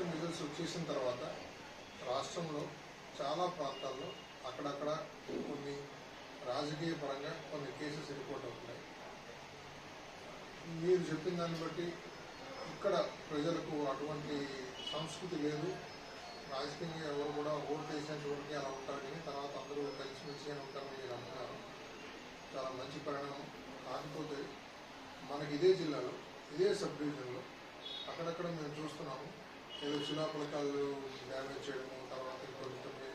Election results వచ్చేసిన తర్వాత రాష్ట్రంలో చాలా ప్రాంతాల్లో అక్కడక్కడ కొన్ని రాజకీయ పరంగా కొన్ని కేసెస్ రిపోర్ట్ అవుతున్నాయి. మీరు చెప్పిన దాన్ని బట్టి ఇక్కడ ప్రజలకు అటువంటి సంస్కృతి లేదు. రాజకీయంగా ఎవరు కూడా ఓటు వేసేంత అలా ఉంటారు కానీ తర్వాత అందరూ కలిసిమెలిసిగానే ఉంటారని మీరు అంటున్నారు చాలా మంచి పరిణామం. కాకపోతే మనకి ఇదే జిల్లాలో ఇదే సబ్ డివిజన్లో అక్కడక్కడ మేము చూస్తున్నాము. ఏదో శిలాఫలకాలు డ్యామేజ్ చేయడము తర్వాత ఇంకొన్ని కొన్ని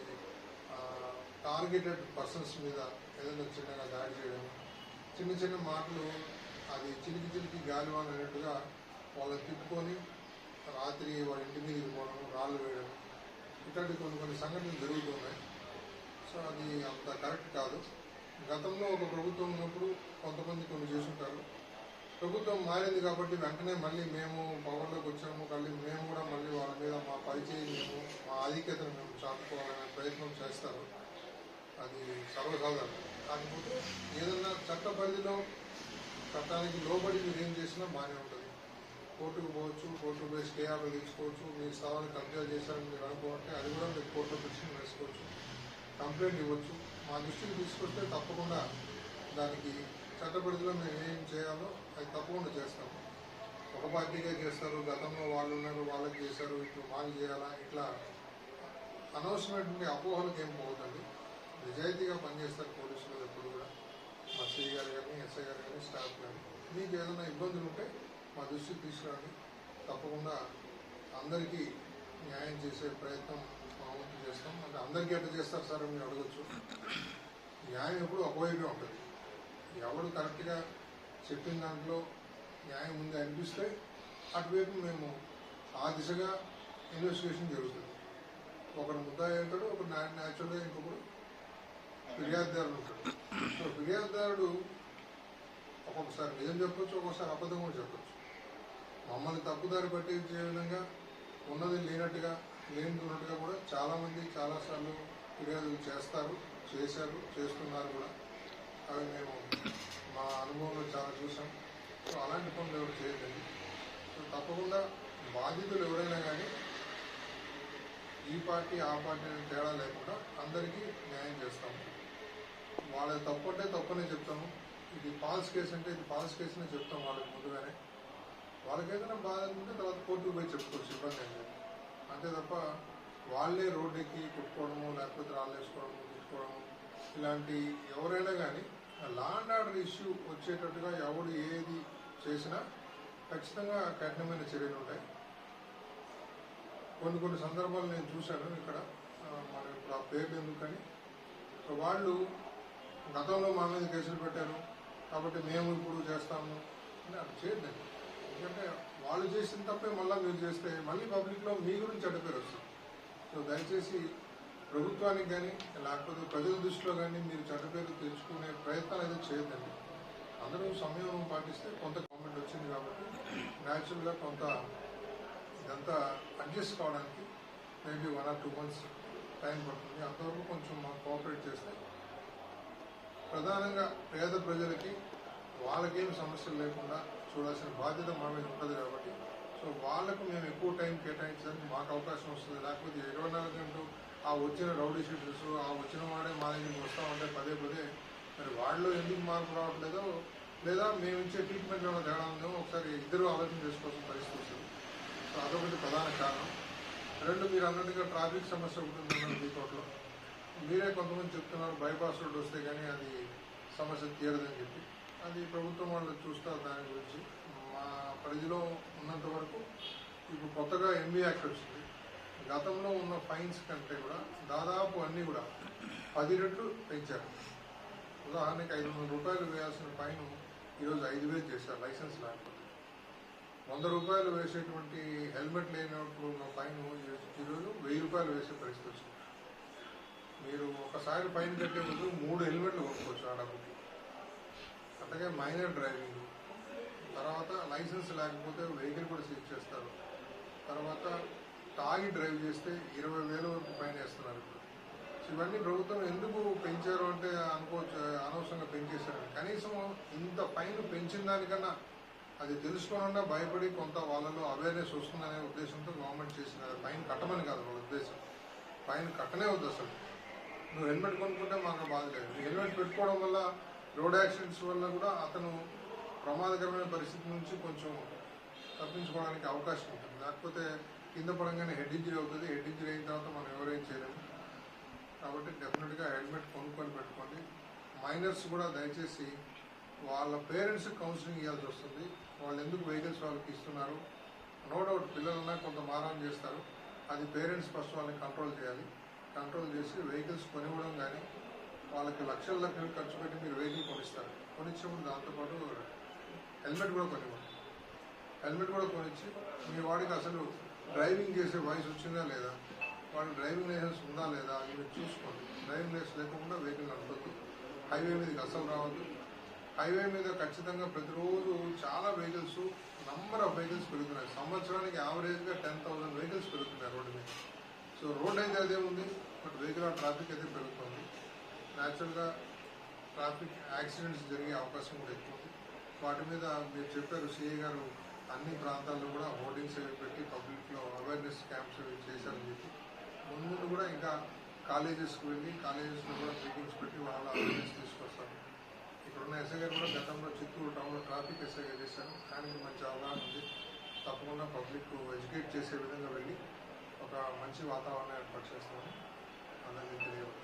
టార్గెటెడ్ పర్సన్స్ మీద ఏదైనా చిన్నగా దాడి చేయడం చిన్న చిన్న మాటలు అది చిలికి చిలికి గాలివాన్ అన్నట్టుగా వాళ్ళని తిప్పుకొని రాత్రి వాళ్ళ ఇంటి మీదకి పోవడం రాళ్ళు వేయడం. ఇట్లాంటి కొన్ని కొన్ని సంఘటనలు జరుగుతున్నాయి. సో అది అంత కరెక్ట్ కాదు. గతంలో ఒక ప్రభుత్వం ఉన్నప్పుడు కొంతమంది కొన్ని చేసుంటారు ప్రభుత్వం మారింది కాబట్టి వెంటనే మళ్ళీ మేము పవర్లోకి వచ్చాము మళ్ళీ మేము కూడా మళ్ళీ వాళ్ళ మీద మా పరిచయం మేము మా ఆధిక్యతను మేము చాటుకోవాలనే ప్రయత్నం చేస్తారు. అది సర్వసాధారణం. కాకపోతే ఏదన్నా చట్ట పరిధిలో చట్టానికి లోబడి మీరు ఏం చేసినా బాగానే ఉంటుంది. కోర్టుకు పోవచ్చు కోర్టు పోయి స్టే ఆర్డర్ తీసుకోవచ్చు మీ స్థలాన్ని కబ్జా చేశారని మీరు అనుకోవాలంటే అది కూడా మీరు కోర్టులో పిటిషన్ వేసుకోవచ్చు కంప్లైంట్ ఇవ్వచ్చు. మా దృష్టికి తీసుకొస్తే తప్పకుండా దానికి చట్ట పరిధిలో మేము ఏం చేయాలో అది తప్పకుండా చేస్తాము ఒక పార్టీగా చేస్తారు గతంలో వాళ్ళు ఉన్నారు వాళ్ళకి చేశారు ఇప్పుడు మాకు చేయాలా ఇట్లా అనవసరమైనటువంటి అపోహలకు ఏం పోవద్దండి. నిజాయితీగా పనిచేస్తారు పోలీసులు ఎప్పుడు కూడా. మా సిఐ గారు కానీ ఎస్ఐ గారు కానీ స్టాఫ్ కానీ మీకు ఏదైనా ఇబ్బందులు ఉంటే మా దృష్టికి తీసుకురండి. తప్పకుండా అందరికీ న్యాయం చేసే ప్రయత్నం మా వంతు చేస్తాం. అంటే అందరికీ ఎట్లా చేస్తారు సార్ మీరు అడగచ్చు. న్యాయం ఎప్పుడు ఒకవైపే ఉంటుంది. ఎవరు కరెక్ట్గా చెప్పిన దాంట్లో న్యాయం ఉంది అనిపిస్తే అటువైపు మేము ఆ దిశగా ఇన్వెస్టిగేషన్ జరుగుతుంది. ఒకడు ముద్దాయి అవుతాడు ఒక న్యాచురల్గా ఇంకొకడు ఫిర్యాదుదారుడు ఉంటాడు. సో ఫిర్యాదుదారుడు ఒక్కొక్కసారి నిజం చెప్పొచ్చు ఒక్కొక్కసారి అబద్ధం కూడా చెప్పొచ్చు. మమ్మల్ని తప్పుదారి పట్టించే విధంగా ఉన్నది లేనట్టుగా లేని ఉన్నట్టుగా కూడా చాలామంది చాలాసార్లు ఫిర్యాదులు చేస్తారు చేశారు చేస్తున్నారు కూడా. అవి మేము మా అనుభవంలో చాలా చూసాం. సో అలాంటి పనులు ఎవరు చేయదండి సో తప్పకుండా బాధితులు ఎవరైనా కానీ ఈ పార్టీ ఆ పార్టీ అనే తేడా లేకుండా అందరికీ న్యాయం చేస్తాము. వాళ్ళ తప్పు అంటే తప్పనే చెప్తాము. ఇది ఫాల్స్ కేసు అంటే ఇది ఫాల్స్ కేసునే చెప్తాం వాళ్ళకి ముందుగానే. వాళ్ళకి ఏదైనా బాధ అనుకుంటే తర్వాత కోర్టుకు పోయి చెప్పుకోవచ్చు ఇబ్బంది ఏం లేదు. అంతే తప్ప వాళ్ళే రోడ్డు ఎక్కి కొట్టుకోవడము లేకపోతే రాళ్ళు వేసుకోవడము తిట్టుకోవడము ఇలాంటి ఎవరైనా కానీ లాండ్ ఆర్డర్ ఇష్యూ వచ్చేటట్టుగా ఎవడు ఏది చేసినా ఖచ్చితంగా కఠినమైన చర్యలు ఉంటాయి. కొన్ని కొన్ని సందర్భాలు నేను చూశాను ఇక్కడ. మన ఇప్పుడు ఆ పేర్లు ఎందుకని? సో వాళ్ళు గతంలో మా మీద కేసులు పెట్టారు. కాబట్టి మేము ఇప్పుడు చేస్తాము. అని అది చేయొద్దండి ఎందుకంటే వాళ్ళు చేసిన తప్పే మళ్ళీ మీరు చేస్తే మళ్ళీ పబ్లిక్లో మీ గురించి చెడ్డ వస్తుంది. సో దయచేసి ప్రభుత్వానికి కానీ లేకపోతే ప్రజల దృష్టిలో కానీ మీరు చెడ్డపేరు తెచ్చుకునే ప్రయత్నాలు అయితే చేయదండి అందరూ సమయం పాటిస్తే కొంత గవర్నమెంట్ వచ్చింది కాబట్టి న్యాచురల్గా కొంత ఇదంతా అడ్జస్ట్ కావడానికి maybe one or two months time పడుతుంది. అంతవరకు కొంచెం మాకు కోఆపరేట్ చేస్తే ప్రధానంగా పేద ప్రజలకి వాళ్ళకేం సమస్యలు లేకుండా చూడాల్సిన బాధ్యత మా మీద ఉంటుంది కాబట్టి సో వాళ్ళకు మేము ఎక్కువ టైం కేటాయించడానికి మాకు అవకాశం వస్తుంది. లేకపోతే ఇరవై నాలుగు గంటలు ఆ వచ్చిన రౌడీ షీటర్స్ ఆ వచ్చిన వాడే మా దగ్గరికి వస్తూ ఉంటే పదే పదే మరి వాళ్ళు ఎందుకు మార్పు రావట్లేదో లేదా మేము ఇచ్చే ట్రీట్మెంట్ ఏమైనా తేడా ఉందో ఒకసారి ఇద్దరు ఆలోచన చేసుకోవాల్సిన పరిస్థితి వస్తుంది. సో అదొకటి ప్రధాన కారణం. రెండు మీరు అన్నట్టుగా ట్రాఫిక్ సమస్య ఒకటి ఉందండి మీ తోటలో మీరే కొంతమంది చెప్తున్నారు బైపాస్ రోడ్ వస్తే కానీ అది సమస్య తీరదని చెప్పి. అది ప్రభుత్వం వాళ్ళు చూస్తారు దాని గురించి. మా పరిధిలో ఉన్నంత వరకు ఇప్పుడు కొత్తగా ఎంబీ యాక్ట్ వచ్చింది. గతంలో ఉన్న ఫైన్స్ కంటే కూడా దాదాపు అన్నీ కూడా పది రెట్లు పెంచారు. ఉదాహరణకి ఐదు వందల రూపాయలు వేయాల్సిన ఫైన్ ఈరోజు ఐదు వేలు చేశారు లైసెన్స్ లేకపోతే. వంద రూపాయలు వేసేటువంటి హెల్మెట్ లేనప్పుడు ఉన్న ఫైన్ ఈరోజు వెయ్యి రూపాయలు వేసే పరిస్థితి వచ్చింది. మీరు ఒకసారి ఫైన్ కట్టే ముందు మూడు హెల్మెట్లు కొనుక్కోవచ్చు ఆ డబ్బుకి. అట్లాగే మైనర్ డ్రైవింగ్. తర్వాత లైసెన్స్ లేకపోతే వెహికల్ కూడా సీజ్ చేస్తారు. తర్వాత తాగి డ్రైవ్ చేస్తే ఇరవై వేల వరకు ఫైన్ వేస్తున్నారు సో ఇవన్నీ ప్రభుత్వం ఎందుకు పెంచారు అంటే అనుకోవచ్చు అనవసరంగా పెంచేశారు. కనీసం ఇంత ఫైన్ పెంచిన దానికన్నా అది తెలుసుకోకుండా భయపడి కొంత వాళ్ళలో అవేర్నెస్ వస్తుందనే ఉద్దేశంతో గవర్నమెంట్ చేసిన ఫైన్ కట్టమని కాదు వాళ్ళ ఉద్దేశం. ఫైన్ కట్టనే వద్దు అసలు. నువ్వు హెల్మెట్ కొనుక్కుంటే మాకు బాధ లేదు. హెల్మెట్ పెట్టుకోవడం వల్ల రోడ్ యాక్సిడెంట్స్ వల్ల కూడా అతను ప్రమాదకరమైన పరిస్థితి నుంచి కొంచెం తప్పించుకోవడానికి అవకాశం ఉంటుంది. లేకపోతే కింద పడంగానే హెడ్ ఇంజరీ అవుతుంది. హెడ్ ఇంజరీ అయిన తర్వాత మనం ఎవరేం చేయలేము. కాబట్టి డెఫినెట్గా హెల్మెట్ కొనుక్కొని పెట్టుకోండి. మైనర్స్ కూడా దయచేసి వాళ్ళ పేరెంట్స్ కౌన్సిలింగ్ ఇవ్వాల్సి వస్తుంది. వాళ్ళు ఎందుకు వెహికల్స్ వాళ్ళకి ఇస్తున్నారు? నో డౌట్ పిల్లలన్నా కొంత మారం చేస్తారు. అది పేరెంట్స్ ఫస్ట్ వాళ్ళని కంట్రోల్ చేయాలి. కంట్రోల్ చేసి వెహికల్స్ కొనివ్వడం కానీ వాళ్ళకి లక్షల లక్షలు ఖర్చు పెట్టి మీరు వెహికల్ కొనిస్తారు. కొనిచ్చేప్పుడు దాంతోపాటు హెల్మెట్ కూడా కొనివ్వండి. హెల్మెట్ కూడా కొనిచ్చి మీ వాడికి అసలు డ్రైవింగ్ చేసే వయసు వచ్చిందా లేదా? వాడి డ్రైవింగ్ లైసెన్స్ ఉందా లేదా? అని మీరు చూసుకోండి. డ్రైవింగ్ లైసెన్స్ లేకుండా వెహికల్ నడపద్దు హైవే మీదకి అసలు రావద్దు. హైవే మీద ఖచ్చితంగా ప్రతిరోజు చాలా వెహికల్స్ నంబర్ ఆఫ్ వెహికల్స్ పెరుగుతున్నాయి. సంవత్సరానికి యావరేజ్గా టెన్ థౌసండ్ వెహికల్స్ పెరుగుతున్నాయి రోడ్డు మీద. సో రోడ్ అయితే అదే ఉంది బట్ వెహికల్ ట్రాఫిక్ అయితే పెరుగుతుంది. న్యాచురల్గా ట్రాఫిక్ యాక్సిడెంట్స్ జరిగే అవకాశం కూడా ఎక్కువ ఉంది. వాటి మీద మీరు చెప్పారు సిఏ గారు అన్ని ప్రాంతాల్లో కూడా హోర్డింగ్స్ అవి పెట్టి పబ్లిక్లో అవేర్నెస్ క్యాంప్స్ అవి చేశారని చెప్పి. ముందు ముందు కూడా ఇంకా కాలేజెస్కి వెళ్ళి కాలేజెస్లో కూడా మీటింగ్స్ పెట్టి వాళ్ళ అవేర్నెస్ తీసుకొస్తారు. ఇక్కడున్న ఎస్ఐ గారు కూడా గతంలో చిత్తూరు టౌన్లో ట్రాఫిక్ ఎస్ఐగా చేశాను కానీ మంచి అవగాహన ఉంది. తప్పకుండా పబ్లిక్ ఎడ్యుకేట్ చేసే విధంగా వెళ్ళి ఒక మంచి వాతావరణం ఏర్పాటు చేస్తామని అందరికీ తెలియవచ్చు